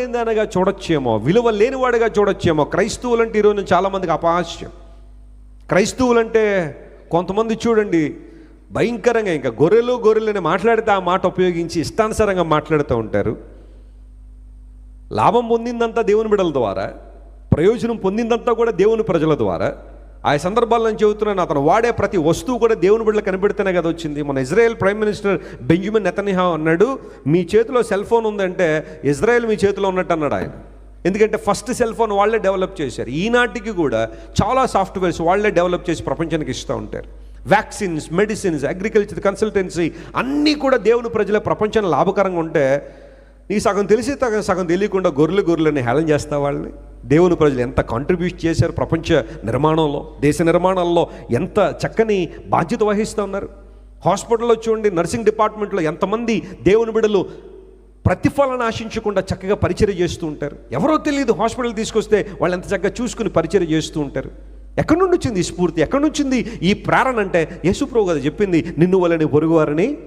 విలువలేనిదనగా చూడొచ్చేమో విలువ లేనివాడిగా చూడొచ్చేమో. క్రైస్తవులంటే ఈరోజు చాలామందికి అపహాస్యం. క్రైస్తవులంటే కొంతమంది చూడండి భయంకరంగా ఇంకా గొర్రెలు గొర్రెలని మాట్లాడితే ఆ మాట ఉపయోగించి ఇష్టానుసారంగా మాట్లాడుతూ ఉంటారు. లాభం పొందిందంతా దేవుని బిడల ద్వారా ప్రయోజనం పొందిందంతా కూడా దేవుని ప్రజల ద్వారా. ఆ సందర్భాల్లో నేను చెబుతున్నాను అతను వాడే ప్రతి వస్తువు కూడా దేవుని బిడ్డలు కనిపెడితేనే కదా వచ్చింది. మన Israel prime minister Benjamin Netanyahu అన్నాడు మీ చేతిలో సెల్ ఫోన్ ఉందంటే ఇజ్రాయెల్ మీ చేతిలో ఉన్నట్టు అన్నాడు ఆయన. ఎందుకంటే ఫస్ట్ సెల్ ఫోన్ వాళ్ళే డెవలప్ చేశారు. ఈనాటికి కూడా చాలా సాఫ్ట్వేర్స్ వాళ్ళే డెవలప్ చేసి ప్రపంచానికి ఇస్తూ ఉంటారు. వ్యాక్సిన్స్ మెడిసిన్స్ అగ్రికల్చర్ కన్సల్టెన్సీ అన్నీ కూడా దేవుని ప్రజల ప్రపంచాన్ని లాభకరంగా ఉంటే నీకు సగం తెలిసి సగం సగం తెలియకుండా గొర్రెలు గొర్రెలని హేళన చేస్తా వాళ్ళని? దేవుని ప్రజలు ఎంత కాంట్రిబ్యూట్ చేశారు ప్రపంచ నిర్మాణంలో దేశ నిర్మాణంలో ఎంత చక్కని బాధ్యత వహిస్తూ ఉన్నారు. హాస్పిటల్లో చూడండి నర్సింగ్ డిపార్ట్మెంట్లో ఎంతమంది దేవుని బిడలు ప్రతిఫలాన్ని ఆశించకుండా చక్కగా పరిచయం చేస్తూ ఉంటారు. ఎవరో తెలియదు హాస్పిటల్ తీసుకొస్తే వాళ్ళు ఎంత చక్కగా చూసుకుని పరిచయం చేస్తూ ఉంటారు. ఎక్కడి నుండి వచ్చింది ఈ స్ఫూర్తి? ఎక్కడి నుంచింది ఈ ప్రేరణ అంటే యేసుప్రభు కదా చెప్పింది నిన్ను వాళ్ళని పొరుగువారని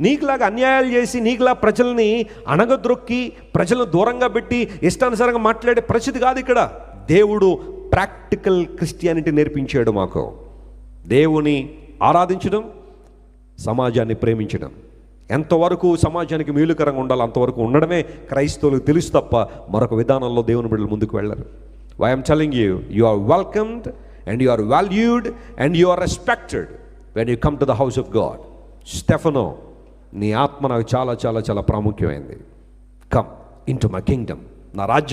నీకులాగా అన్యాయాలు చేసి నీకులా ప్రజల్ని అణగద్రొక్కి ప్రజలను దూరంగా పెట్టి ఇష్టానుసారంగా మాట్లాడే పరిస్థితి కాదు ఇక్కడ. దేవుడు ప్రాక్టికల్ క్రిస్టియానిటీ నేర్పించాడు మాకు. దేవుని ఆరాధించడం సమాజాన్ని ప్రేమించడం. ఎంతవరకు సమాజానికి మేలుకరంగా ఉండాలో అంతవరకు ఉండడమే క్రైస్తవులకు తెలుసు తప్ప మరొక విధానంలో దేవుని బిడ్డలు ముందుకు వెళ్ళరు. I'm telling you you are welcomed and you are valued and you are respected when you come to the house of God Stefano నీ ఆత్మ నాకు చాలా చాలా చాలా ప్రాముఖ్యమైంది. Come in to my kingdom నా రాజ్యం